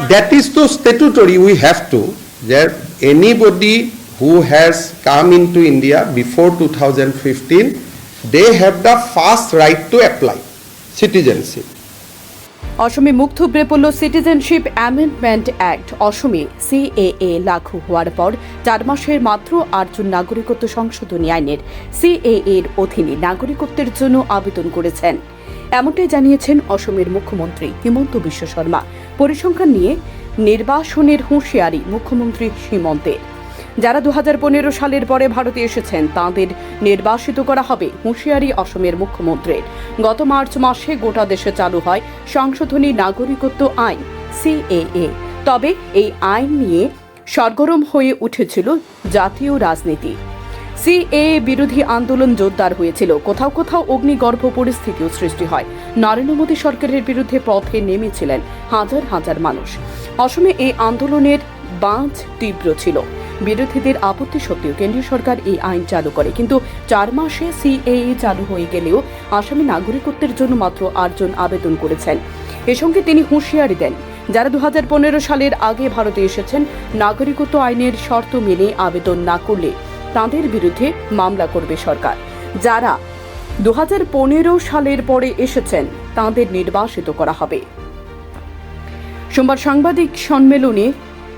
That is to statutory, we have to, that anybody who has come into India before 2015, they have the first right to apply citizenship. অসমে মুখ থুবড়ে পড়ল citizenship amendment act অসমে CAA লাগু হওয়ার পর চার মাসের মাত্র আটজন নাগরিকত্ব সংশোধনী আইনের সিএএ এর অধীনে নাগরিকত্বের জন্য আবেদন করেছেন এমনটাই জানিয়েছেন অসমের মুখ্যমন্ত্রী হিমন্ত বিশ্ব শর্মা পরিসংখ্যান নিয়ে নির্বাসনের হুঁশিয়ারি মুখ্যমন্ত্রী সীমন্তের যারা দু হাজার পনেরো সালের পরে ভারতে এসেছেন, তাঁদের নির্বাসিত করা হবে হুঁশিয়ারি অসমের মুখ্যমন্ত্রীর। গত মার্চ মাসে গোটা দেশে চালু হয় সংশোধনী নাগরিকত্ব আইন, সিএএ। তবে এই আইন নিয়ে সরগরম হয়ে উঠেছিল জাতীয় রাজনীতি। সিএ বিরোধী আন্দোলন জোরদার হয়েছিল। কোথাও কোথাও অগ্নিগর্ভ পরিস্থিতিও সৃষ্টি হয়। নরেন্দ্র মোদী সরকারের বিরুদ্ধে পথে নেমেছিলেন হাজার হাজার মানুষ। অসমে এই আন্দোলনের বাঁধ তীব্র ছিল। বিরোধীদের আপত্তি সত্ত্বেও কেন্দ্রীয় সরকার এই আইন চালু করে। কিন্তু চার মাসে সিএএ চালু হয়ে গেলেও আসামি নাগরিকত্বের জন্য মাত্র আটজন আবেদন করেছেন। এ সঙ্গে তিনি হুঁশিয়ারি দেন, যারা দু হাজার পনেরো সালের আগে ভারতে এসেছেন, নাগরিকত্ব আইনের শর্ত মেনে আবেদন না করলে তাঁদের বিরুদ্ধে মামলা করবে সরকার। যারা দু সালের পরে এসেছেন, তাঁদের নির্বাসিত করা হবে। সোমবার সাংবাদিক সম্মেলনে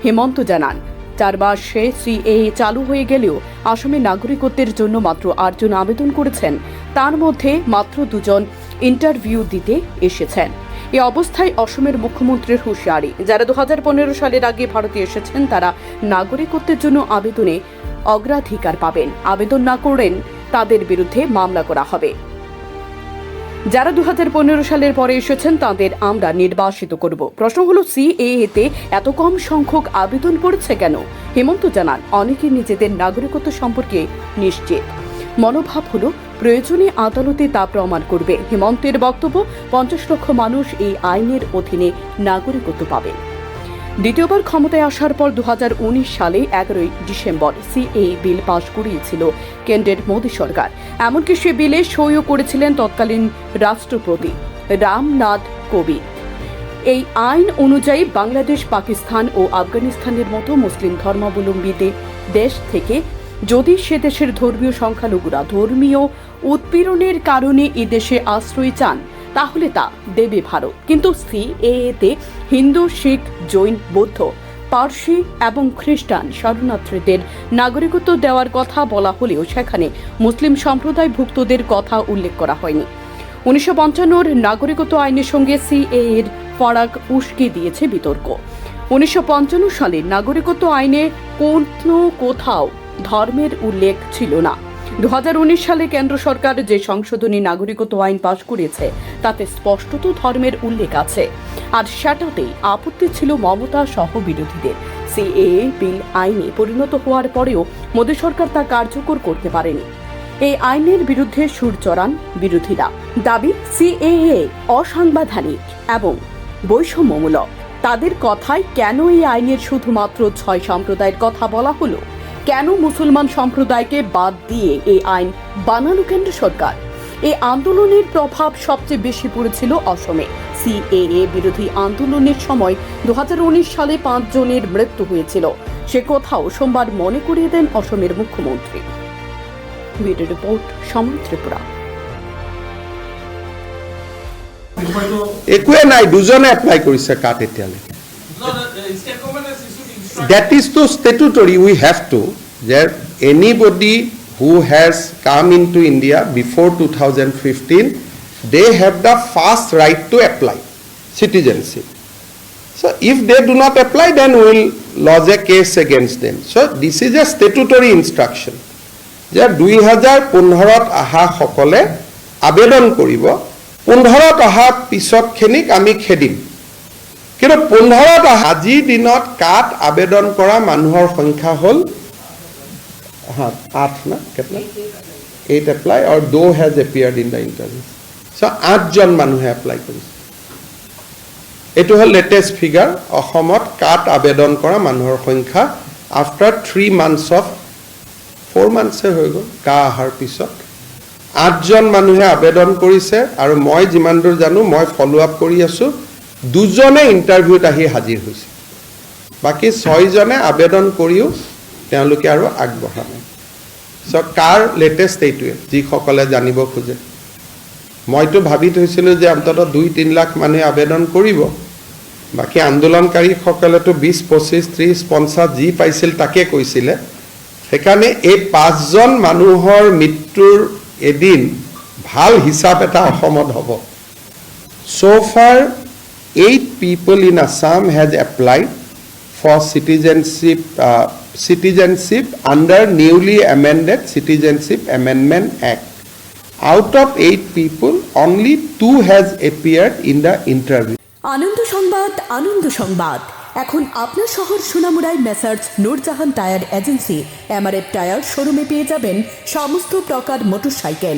হেমন্ত জানান, চার মাসে সিএএ চালু হয়ে গেলেও আসামে নাগরিকত্বের জন্য মাত্র আটজন আবেদন করেছেন, তার মধ্যে মাত্র দুজন ইন্টারভিউ দিতে এসেছেন। এ অবস্থায় অসমের মুখ্যমন্ত্রীর হুঁশিয়ারি, যারা দু হাজার পনেরো সালের আগে ভারতে এসেছেন, তারা নাগরিকত্বের জন্য আবেদনে অগ্রাধিকার পাবেন। আবেদন না করেন তাদের বিরুদ্ধে মামলা করা হবে। যারা দু হাজার পনেরো সালের পরে এসেছেন, তাদের আমরা নির্বাসিত করব। প্রশ্ন হলো সিএএ তে এত কম সংখ্যক আবেদন পড়েছে কেন? হেমন্ত জানান, অনেকে নিজেদের নাগরিকত্ব সম্পর্কে নিশ্চিত। মনোভাব হলো, প্রয়োজনে আদালতে তা প্রমাণ করবে। হেমন্তের বক্তব্য, পঞ্চাশ লক্ষ মানুষ এই আইনের অধীনে নাগরিকত্ব পাবে দ্বিতীয়বার ক্ষমতায় আসার পর দু হাজার উনিশ সালে এগারোই ডিসেম্বর সিএ বিল পাশ করিয়েছিল কেন্দ্রের মোদী সরকার। এমনকি সে বিলে সইও করেছিলেন তৎকালীন রাষ্ট্রপতি রামনাথ কোবিন্দ। এই আইন অনুযায়ী বাংলাদেশ, পাকিস্তান ও আফগানিস্তানের মতো মুসলিম ধর্মাবলম্বীদের দেশ থেকে যদি সে দেশের ধর্মীয় সংখ্যালঘুরা ধর্মীয় উৎপীড়নের কারণে এ দেশে আশ্রয় চান, তাহলে তা দেবে ভারত। কিন্তু সিএএতে হিন্দু, শিখ জৈন, বৌদ্ধ, পার্সি এবং খ্রিস্টান শরণার্থীদের নাগরিকত্ব দেওয়ার কথা বলা হলেও সেখানে মুসলিম সম্প্রদায়ভুক্তদের কথা উল্লেখ করা হয়নি। উনিশশো পঞ্চান্নর নাগরিকত্ব আইনের সঙ্গে সিএ এর ফরাক উস্কে দিয়েছে বিতর্ক। উনিশশো পঞ্চান্ন সালে নাগরিকত্ব আইনে কোনো কোথাও ধর্মের উল্লেখ ছিল না। দু হাজার উনিশ সালে কেন্দ্র সরকার যে সংশোধনী নাগরিকত্ব আইন পাশ করেছে, তাতে স্পষ্টত ধর্মের উল্লেখ আছে। আর সেটাতেই আপত্তি ছিল মমতা সহ বিরোধীদের। সিএএ বিল আইনে পরিণত হওয়ার পরেও মোদী সরকার তা কার্যকর করতে পারেনি। এই আইনের বিরুদ্ধে সুর চড়ান বিরোধীরা। দাবি, সিএএ অসাংবিধানিক এবং বৈষম্যমূলক। তাদের কথায় কেন এই আইনের শুধুমাত্র ছয় সম্প্রদায়ের কথা বলা হলো? কেন মুসলমান সম্প্রদায়কে বাদ দিয়ে এই আইন বানালো কেন্দ্র সরকার? এই আন্দোলনের প্রভাব সবচেয়ে বেশি পড়েছিল অসমে। সিএএ বিরোধী আন্দোলনের সময় দু সালে পাঁচ জনের মৃত্যু হয়েছিল। সে কথাও সোমবার মনে করিয়ে দেন অসমের মুখ্যমন্ত্রী। ভিডিও রিপোর্ট, সময় ত্রিপুরা। একোৱে নাই, দুজনে এপ্লাই কৰিছে কাৰ্ড এতিয়ালৈকে That is to statutory, we have to, that anybody who has come into India before 2015, they have the first right to apply citizenship. So if they do not apply, then we will lodge a case against them. So this is a statutory instruction. যে দুই হাজাৰ পোন্ধৰত অহাসকলে আবেদন কৰিব পোন্ধৰত অহা পিছতখিনিক আমি খেদিম কিন্তু পোন্ধৰত অহা আজিৰ দিনত কাট আবেদন কৰা মানুহৰ সংখ্যা হ'ল আঠ না কেতনা এইট এপ্লাই আৰু two has appeared in the interview so' আঠজন মানুহে এপ্লাই কৰিছে। এইটো হ'ল লেটেষ্ট ফিগাৰ অসমত কাট আবেদন কৰা মানুহৰ সংখ্যা after three months of four মান্থছে হৈ গ'ল কা অহাৰ পিছত। আঠজন মানুহে আবেদন কৰিছে আৰু মই যিমান দূৰ জানো মই ফ'ল' আপ কৰি আছোঁ। দুজনে ইণ্টাৰভিউত আহি হাজিৰ হৈছে। বাকী ছয়জনে আবেদন কৰিও তেওঁলোকে আৰু আগবঢ়া নাই। চ' কাৰ লেটেষ্ট এইটোৱে? যিসকলে জানিব খোজে। মইতো ভাবি থৈছিলোঁ যে অন্ততঃ দুই তিনি লাখ মানুহে আবেদন কৰিব। বাকী আন্দোলনকাৰীসকলেতো বিছ পঁচিছ ত্ৰিছ পঞ্চাছ যি পাইছিল তাকে কৈছিলে। সেইকাৰণে এই পাঁচজন মানুহৰ মৃত্যুৰ এদিন ভাল হিচাপ এটা অসমত হ'ব। Far, eight people in Assam has applied for citizenship, uh, citizenship under newly amended Citizenship Amendment Act. Out of eight people, only two has appeared in the interview. আনন্দ সংবাদ আনন্দ সংবাদ এখন আপনার শহর সোনামুড়ায় messrs Nurjahan tyre agency MRF tyre শোরুমে পেয়ে যাবেন সমস্ত প্রকার মোটরসাইকেল